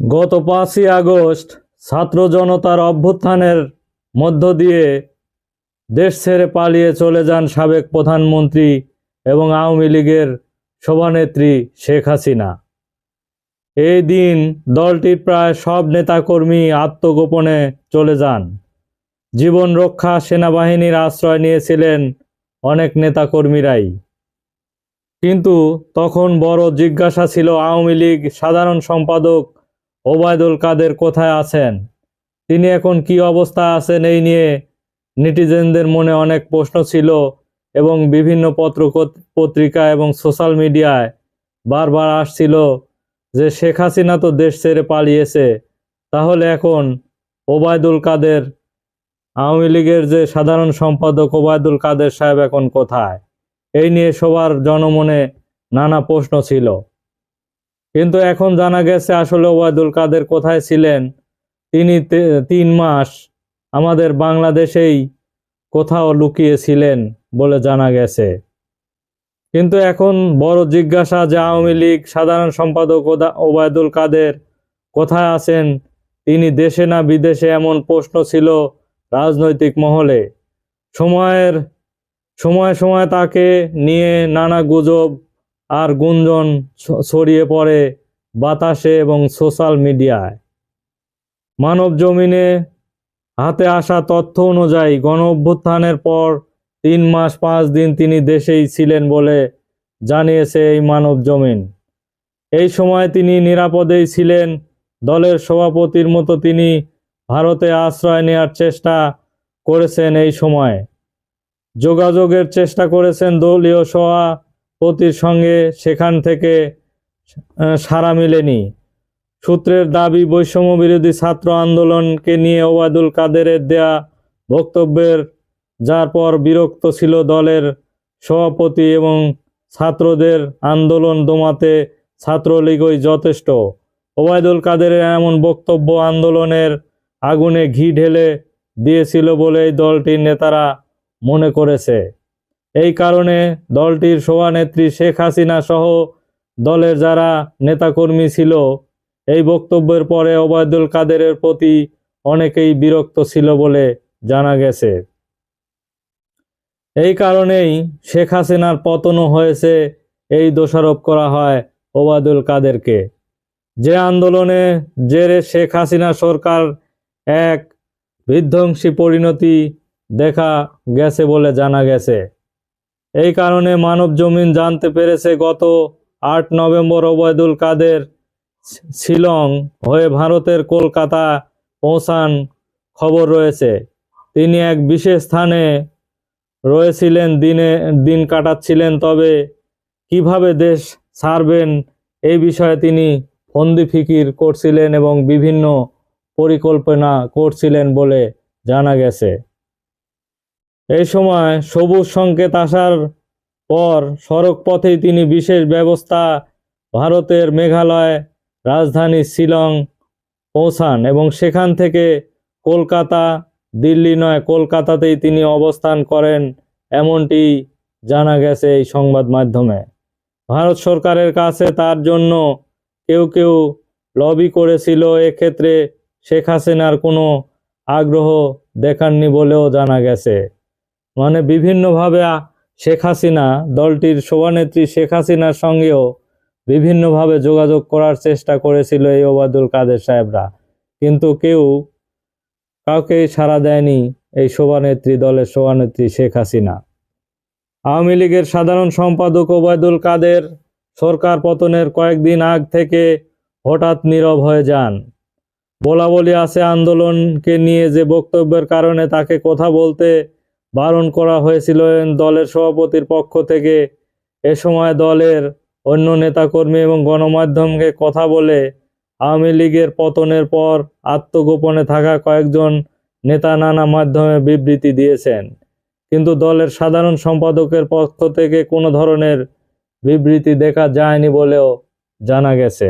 গত পাঁচই আগস্ট ছাত্র জনতার অভ্যুত্থানের মধ্য দিয়ে দেশ ছেড়ে পালিয়ে চলে যান সাবেক প্রধানমন্ত্রী এবং আওয়ামী লীগের সভানেত্রী শেখ হাসিনা। এই দিন দলটির প্রায় সব নেতাকর্মী আত্মগোপনে চলে যান। জীবন রক্ষা সেনাবাহিনীর আশ্রয় নিয়েছিলেন অনেক নেতাকর্মীরাই। কিন্তু তখন বড় জিজ্ঞাসা ছিল আওয়ামী লীগ সাধারণ সম্পাদক ওবায়দুল কাদের কোথায় আছেন? তিনি এখন কি অবস্থায় আছেন এই নিয়ে নেটিজেনদের মনে অনেক প্রশ্ন ছিল এবং বিভিন্ন পত্র পত্রিকা এবং সোশ্যাল মিডিয়ায় বারবার আসছিল যে শেখ হাসিনা তো দেশ ছেড়ে পালিয়েছে। তাহলে এখন ওবায়দুল কাদের, আওয়ামী লীগের যে সাধারণ সম্পাদক ওবায়দুল কাদের সাহেব এখন কোথায়? এই নিয়ে সবার জনমনে নানা প্রশ্ন ছিল। কিন্তু এখন জানা গেছে আসলে ওবায়দুল কাদের কোথায় ছিলেন? তিনি তিন মাস আমাদের বাংলাদেশেই কোথাও লুকিয়েছিলেন বলে জানা গেছে। কিন্তু এখন বড় জিজ্ঞাসা যে আওয়ামী লীগ সাধারণ সম্পাদক ওবায়দুল কাদের কোথায় আছেন? তিনি দেশে না বিদেশে এমন প্রশ্ন ছিল রাজনৈতিক মহলে। সময়ের, সময় সময় তাকে নিয়ে নানা গুজব আর গুঞ্জন ছড়িয়ে পড়ে বাতাসে এবং সোশ্যাল মিডিয়ায়। মানব জমিনে হাতে আসা তথ্য অনুযায়ী গণ অভ্যুত্থানের পর তিন মাস পাঁচ দিন তিনি দেশেই ছিলেন বলে জানিয়েছে এই মানব জমিন। এই সময় তিনি নিরাপদেই ছিলেন, দলের সভাপতির মতো তিনি ভারতে আশ্রয় নেওয়ার চেষ্টা করেছেন এই সময়। যোগাযোগের চেষ্টা করেছেন দলীয় সভাপতির সঙ্গে সেখান থেকে সাড়া মেলেনি। সূত্রের দাবি, বৈষম্য বিরোধী ছাত্র আন্দোলনকে নিয়ে ওবায়দুল কাদেরের দেয়া বক্তব্যের যার পর বিরক্ত ছিল দলের সভাপতি এবং ছাত্রদের আন্দোলন দমাতে ছাত্রলীগই যথেষ্ট। ওবায়দুল কাদেরের এমন বক্তব্য আন্দোলনের আগুনে ঘি ঢেলে দিয়েছিল বলে এই দলটির নেতারা মনে করেছে। এই কারণে দলটির সভানেত্রী শেখ হাসিনা সহ দলের যারা নেতাকর্মী ছিল, এই বক্তব্যের পরে ওবায়দুল কাদেরের প্রতি অনেকেই বিরক্ত ছিল বলে জানা গেছে। এই কারণেই শেখ হাসিনার পতনও হয়েছে এই দোষারোপ করা হয় ওবায়দুল কাদেরকে। যে আন্দোলনে জেরে শেখ হাসিনা সরকার এক বিধ্বংসী পরিণতি দেখা গেছে বলে জানা গেছে। এই কারণে মানব জমিন জানতে পেরেছে গত আট নভেম্বর ওবায়দুল কাদের শিলং হয়ে ভারতের কলকাতা পৌঁছান খবর রয়েছে। তিনি এক বিশেষ স্থানে রয়েছিলেন, দিনে দিন কাটাচ্ছিলেন, তবে কীভাবে দেশ ছাড়বেন এই বিষয়ে তিনি ফন্দি ফিকির করছিলেন এবং বিভিন্ন পরিকল্পনা করছিলেন বলে জানা গেছে। এই সময় সবুজ সংকেত আসার পর সড়ক পথেই তিনি বিশেষ ব্যবস্থা ভারতের মেঘালয় রাজধানী শিলং পৌঁছান এবং সেখান থেকে কলকাতা, দিল্লি নয়, কলকাতাতেই তিনি অবস্থান করেন এমনটি জানা গেছে এই সংবাদ মাধ্যমে। ভারত সরকারের কাছে তার জন্য কেউ কেউ লবি করেছিল, এক্ষেত্রে শেখ হাসিনার কোনো আগ্রহ দেখাননি বলেও জানা গেছে। মানে বিভিন্নভাবে শেখ হাসিনা, দলটির সভানেত্রী শেখ হাসিনার সঙ্গেও বিভিন্নভাবে যোগাযোগ করার চেষ্টা করেছিল এই ওবায়দুল কাদের সাহেবরা। কিন্তু কেউ কাউকেই সাড়া দেয়নি এই সভানেত্রী, দলের সভানেত্রী শেখ হাসিনা। আওয়ামী লীগের সাধারণ সম্পাদক ওবায়দুল কাদের সরকার পতনের কয়েকদিন আগ থেকে হঠাৎ নীরব হয়ে যান। বলা বলি আছে আন্দোলনকে নিয়ে যে বক্তব্যের কারণে তাকে কথা বলতে বারণ করা হয়েছিল দলের সভাপতির পক্ষ থেকে। এ সময় দলের অন্য নেতাকর্মী এবং গণমাধ্যমকে কথা বলে আওয়ামী লীগের পতনের পর আত্মগোপনে থাকা কয়েকজন নেতা নানা মাধ্যমে বিবৃতি দিয়েছেন। কিন্তু দলের সাধারণ সম্পাদকের পক্ষ থেকে কোনো ধরনের বিবৃতি দেখা যায়নি বলেও জানা গেছে।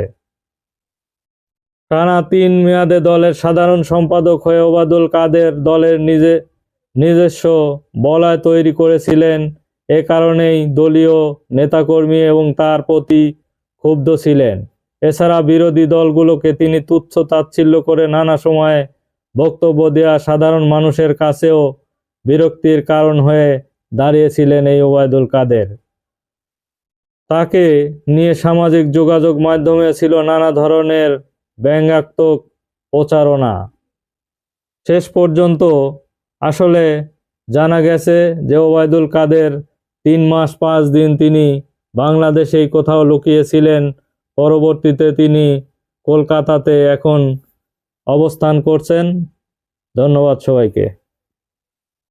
টানা তিন মেয়াদে দলের সাধারণ সম্পাদক হয়ে ওবাদুল কাদের দলের নিজে নিজস্ব বলয় তৈরি করেছিলেন। এ কারণেই দলীয় নেতাকর্মী এবং তার প্রতি ক্ষুব্ধ ছিলেন। এছাড়া বিরোধী দলগুলোকে তিনি তুচ্ছ তাচ্ছিল্য করে নানা সময়ে বক্তব্য দেওয়া সাধারণ মানুষের কাছেও বিরক্তির কারণ হয়ে দাঁড়িয়েছিলেন এই ওবায়দুল কাদের। তাকে নিয়ে সামাজিক যোগাযোগ মাধ্যমে ছিল নানা ধরনের ব্যঙ্গাত্মক প্রচারণা। শেষ পর্যন্ত আসলে জানা গেছে যে ওবায়দুল কাদের তিন মাস পাঁচ দিন তিনি বাংলাদেশেই কোথাও লুকিয়েছিলেন। পরবর্তীতে তিনি কলকাতাতে এখন অবস্থান করছেন। ধন্যবাদ সবাইকে।